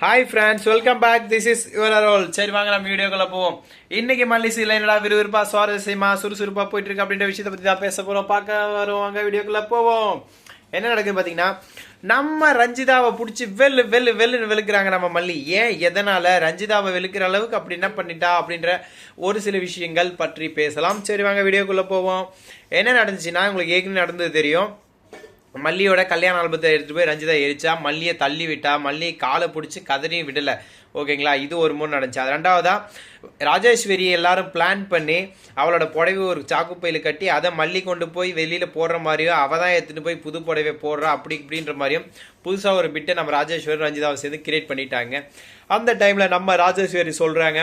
Hi friends welcome back this is your role சரி வாங்க நம்ம வீடியோக்குள்ள போவோம். இன்னைக்கு மல்லிசியில் என்னடா விறுவிறுப்பா சுவாரஸ்யமா சுறுசுறுப்பா போயிட்டு இருக்கு அப்படின்ற விஷயத்தை பத்தி தான் பேச போறோம். பார்க்க வருவாங்க வீடியோக்குள்ள போவோம். என்ன நடக்குது பாத்தீங்கன்னா நம்ம ரஞ்சிதாவை பிடிச்சி வெல்லு வெல்லு வெல்லுன்னு வெளுக்கிறாங்க நம்ம மல்லி. ஏன்? எதனால? ரஞ்சிதாவை வெளுக்கிற அளவுக்கு அப்படி என்ன பண்ணிட்டா அப்படின்ற ஒரு சில விஷயங்கள் பற்றி பேசலாம். சரி வாங்க வீடியோக்குள்ள போவோம். என்ன நடந்துச்சுன்னா உங்களுக்கு ஏற்கனவே நடந்தது தெரியும். மல்லியோட கல்யாண ஆல்பத்தை எடுத்துகிட்டு போய் ரஞ்சிதா எரிச்சா மல்லியை தள்ளி விட்டா மல்லியை காலை பிடிச்சி கதறியும் விடலை. ஓகேங்களா? இது ஒரு முறை நடந்துச்சு. அது ரெண்டாவதா ராஜேஸ்வரி எல்லாரும் பிளான் பண்ணி அவளோட புடவை ஒரு சாக்குப்பையில் கட்டி அதை மல்லி கொண்டு போய் வெளியில் போடுற மாதிரியும் அவள் தான் எடுத்துகிட்டு போய் புது புடவை போடுறா அப்படி இப்படின்ற மாதிரியும் புதுசாக ஒரு பிட்டை நம்ம ராஜேஸ்வரி ரஞ்சிதாவை சேர்ந்து கிரியேட் பண்ணிட்டாங்க. அந்த டைமில் நம்ம ராஜேஸ்வரி சொல்கிறாங்க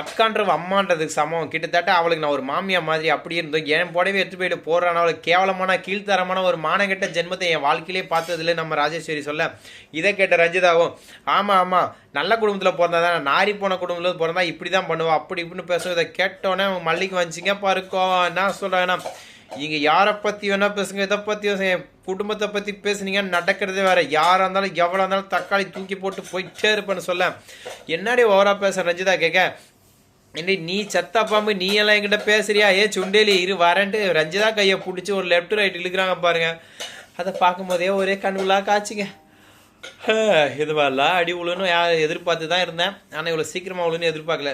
அக்கான்றவ அம்மான்றதுக்கு சமம். கிட்டத்தட்ட அவளுக்கு நான் ஒரு மாமியா மாதிரி அப்படி இருந்தோம். என் புடவை எடுத்து போயிட்டு போடுறான் அவளுக்கு கேவலமான கீழ்த்தரமான ஒரு மானகெட்ட ஜென்மத்தை என் வாழ்க்கையிலே பார்த்ததுல நம்ம ராஜேஸ்வரி சொல்ல. இதை கேட்ட ரஞ்சிதாவும் ஆமாம் ஆமாம் நல்ல குடும்பத்தில் பிறந்தா தான் நாரி போன குடும்பத்தில் பிறந்தா இப்படி தான் பண்ணுவா அப்படி இப்படின்னு பேசுவோம் இதை கேட்டோன்னே அவங்க மல்லிக்கு வந்துச்சிங்க பாருக்கோ என்ன சொல்கிறாங்கன்னா நீங்கள் யாரை பற்றி வேணால் பேசுங்க இதை பத்தி என் குடும்பத்தை பற்றி பேசுனீங்க நடக்கிறதே வேறு. யாராக இருந்தாலும் எவ்வளோ இருந்தாலும் தக்காளி தூக்கி போட்டு போயிட்டே இருப்பேன்னு சொல்ல. என்னடி ஓவராக பேச ரஞ்சிதா கேட்க என்ன நீ செத்த பாம்பு நீ எல்லாம் என்கிட்ட பேசுறியா? ஏ சுண்டேலி இரு வரேன்ட்டு ரஞ்சிதா கையை பிடிச்சி ஒரு லெஃப்ட் ரைட் இழுக்கிறாங்க பாருங்க. அதை பார்க்கும்போதே ஒரே கண்ணுலாக காய்ச்சிங்க இது மாதிரிலாம் அடி உழுன்னு யார் எதிர்பார்த்து தான் இருந்தேன். ஆனால் இவ்வளோ சீக்கிரமாக உழுன்னு எதிர்பார்க்கல.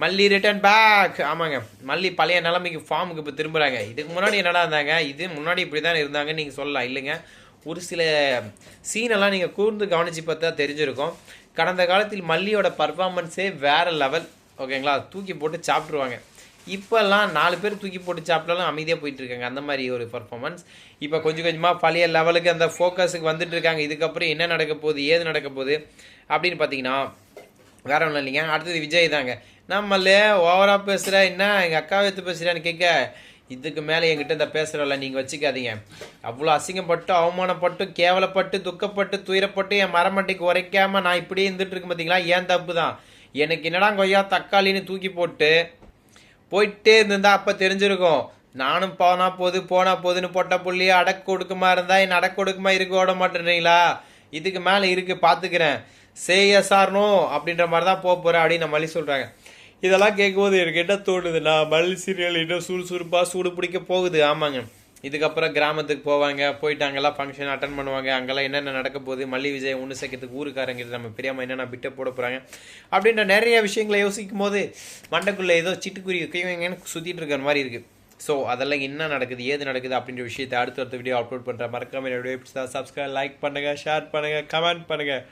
மல்லி ரிட்டர்ன் பேக் ஆமாங்க. மல்லி பழைய நிலைமைக்கு ஃபார்முக்கு இப்போ திரும்புகிறாங்க இதுக்கு முன்னாடி என்னடா இருந்தாங்க? இது முன்னாடி இப்படி தான் இருந்தாங்க நீங்கள் சொல்லலாம். இல்லைங்க. ஒரு சில சீனெல்லாம் நீங்கள் கூர்ந்து கவனித்து பார்த்தா தெரிஞ்சிருக்கும். கடந்த காலத்தில் மல்லியோட பர்ஃபார்மன்ஸே வேறு லெவல் ஓகேங்களா? தூக்கி போட்டு சாப்பிட்ருவாங்க இப்போல்லாம் நாலு பேர் தூக்கி போட்டு சாப்பிட்டாலும் அமைதியாக போயிட்டுருக்காங்க. அந்த மாதிரி ஒரு பர்ஃபார்மன்ஸ் இப்போ கொஞ்சம் கொஞ்சமாக பழைய லெவலுக்கு அந்த ஃபோக்கஸுக்கு வந்துட்டு இருக்காங்க. இதுக்கப்புறம் என்ன நடக்க போகுது? ஏது நடக்க போகுது? அப்படின்னு பார்த்தீங்கன்னா வேற ஒன்றும் இல்லைங்க. அடுத்தது விஜய் தாங்க. நம்மளே ஓவராக பேசுகிற என்ன எங்கள் அக்காவை எடுத்து பேசுகிறான்னு கேட்க இதுக்கு மேலே என்கிட்ட இந்த பேசுகிறல நீங்கள் வச்சுக்காதீங்க. அவ்வளோ அசிங்கப்பட்டு அவமானப்பட்டு கேவலப்பட்டு துக்கப்பட்டு துயரப்பட்டு என் மரமட்டைக்கு உரைக்காமல் நான் இப்படியே இருந்துட்டு இருக்கு பார்த்தீங்களா ஏன் தப்பு தான்? எனக்கு என்னடா கொய்யா தக்காளின்னு தூக்கி போட்டு போயிட்டே இருந்திருந்தா அப்போ தெரிஞ்சிருக்கும். நானும் போனா போது போனா போதுன்னு போட்ட புள்ளி அடக்கு கொடுக்குமா இருந்தால் என்ன அடக்கு கொடுக்குமா இருக்க விட மாட்டேன்றீங்களா? இதுக்கு மேலே இருக்கு பார்த்துக்கிறேன் சேயசார்னோ அப்படின்ற மாதிரி தான் போக போகிறேன் அப்படின்னு நம்ம மல்லி சொல்கிறாங்க இதெல்லாம் கேட்கும்போது எனக்கு என்ன தோணுதுண்ணா மல்லி சீரியல் இன்னும் சுறுசுறுப்பாக சூடு பிடிக்க போகுது. ஆமாங்க. இதுக்கப்புறம் கிராமத்துக்கு போவாங்க போயிட்டு அங்கெல்லாம் ஃபங்க்ஷன் அட்டன் பண்ணுவாங்க. அங்கெல்லாம் என்னென்ன நடக்க போகுது? மல்லி விஜய் ஒன்று சேர்க்கறதுக்கு ஊருக்காரங்கிட்ட நம்ம பெரியம்மா என்னென்ன பிட்ட போட போகிறாங்க அப்படின்ற நிறைய விஷயங்களை யோசிக்கும் போது மண்டக்குள்ளே ஏதோ சிட்டுக்குருவி கைவங்கன்னு சுற்றிட்டு இருக்கிற மாதிரி இருக்குது ஸோ அதெல்லாம் என்ன நடக்குது ஏது நடக்குது அப்படின்ற விஷயத்தை அடுத்த அடுத்த வீடியோ அப்லோட் பண்ணுறேன் மறக்காம என்னுடைய சப்ஸ்கிரைப் லைக் பண்ணுங்கள் ஷேர் பண்ணுங்கள் கமெண்ட் பண்ணுங்கள்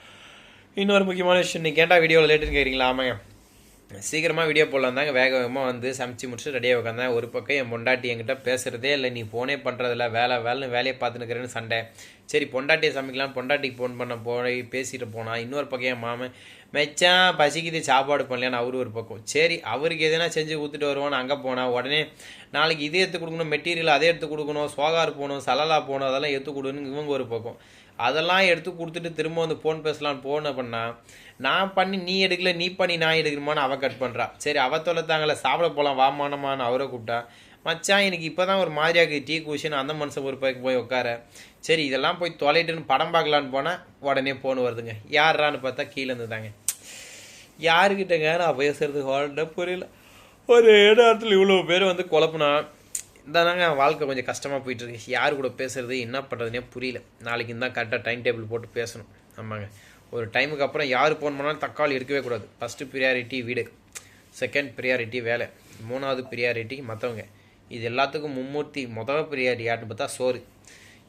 இன்னொரு முக்கியமான விஷயம் நீ கேட்டால் வீடியோவில் லேட்டுன்னு கேட்குறீங்களா ஆமாங்க. சீக்கிரமாக வீடியோ போடலாம் தாங்க. வேக வேகமாக வந்து சமைச்சு முடிச்சு ரெடியாக உட்காந்தேன் ஒரு பக்கம் என் பொண்டாட்டி என்கிட்ட பேசுகிறதே இல்லை. நீ ஃபோனே பண்ணுறதில்ல வேலை வேலைன்னு வேலையை பார்த்துனுக்கிறேன்னு சண்டை. சரி பொண்டாட்டியை சமைக்கலாம் பொண்டாட்டிக்கு ஃபோன் பண்ண போய் பேசிட்டு போனால் இன்னொரு பக்கம் என் மாமன் மெச்சான் பசிக்குது சாப்பாடு பண்ணலையான்னு அவரு ஒரு பக்கம். சரி அவருக்கு எதனா செஞ்சு ஊற்றுட்டு வருவான்னு அங்கே போனால் உடனே நாளைக்கு இது எடுத்து கொடுக்கணும் மெட்டீரியல் அதை எடுத்து கொடுக்கணும் சோகார் போகணும் சலலா போகணும் அதெல்லாம் எடுத்து கொடுக்கணும் இவங்க ஒரு பக்கம். அதெல்லாம் எடுத்து கொடுத்துட்டு திரும்ப வந்து ஃபோன் பேசலான்னு போன பண்ணால் நான் பண்ணி நீ எடுக்கல நீ பண்ணி நான் எடுக்கணுமான்னு அவள் கட் பண்ணுறா சரி அவ தொலைத்தாங்களே சாப்பிட போகலாம் வாமானமான்னு அவரை கூப்பிட்டா. மச்சான் எனக்கு இப்போ தான் ஒரு மாதிரியாக டீ குஷின்னு அந்த மனுஷன் ஒரு பக்கம் போய் உட்கார. சரி இதெல்லாம் போய் தொலைட்டுன்னு படம் பார்க்கலான்னு போனால் உடனே ஃபோன் வருதுங்க. யாரான்னு பார்த்தா கீழே இருந்துதாங்க. யாருக்கிட்டங்க? நான் பேசுறது ஹோல்ட புரியல. ஒரு இடத்துல இவ்வளோ பேர் வந்து குழப்புனா இதாங்க வாழ்க்கை கொஞ்சம் கஷ்டமாக போயிட்டுருக்கு. யார் கூட பேசுறது என்ன பண்ணுறதுனே புரியல. நாளைக்கு தான் கரெக்டாக டைம் டேபிள் போட்டு பேசணும். ஆமாங்க. ஒரு டைமுக்கு அப்புறம் யார் ஃபோன் பண்ணாலும் தக்காளி இருக்கவே கூடாது. ஃபஸ்ட்டு ப்ரியாரிட்டி வீடு. செகண்ட் ப்ரியாரிட்டி வேலை. மூணாவது ப்ரியாரிட்டி மற்றவங்க இது எல்லாத்துக்கும் மும்மூர்த்தி முதல் ப்ரியாரிட்டி யாருன்னு பார்த்தா சோறு.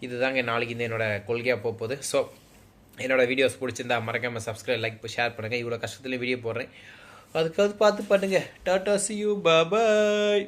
இதுதாங்க நாளைக்கு இந்த என்னோடய கொள்கையாக போக போகுது. ஸோ என்னோடய வீடியோஸ் பிடிச்சிருந்தா மறக்காமல் சப்ஸ்கிரைப் லைக் ஷேர் பண்ணுங்கள் இவ்வளோ கஷ்டத்துலேயும் வீடியோ போடுறேன். அதுக்காவது பார்த்து பண்ணுங்கள் டாட்டா சி யூ பாய்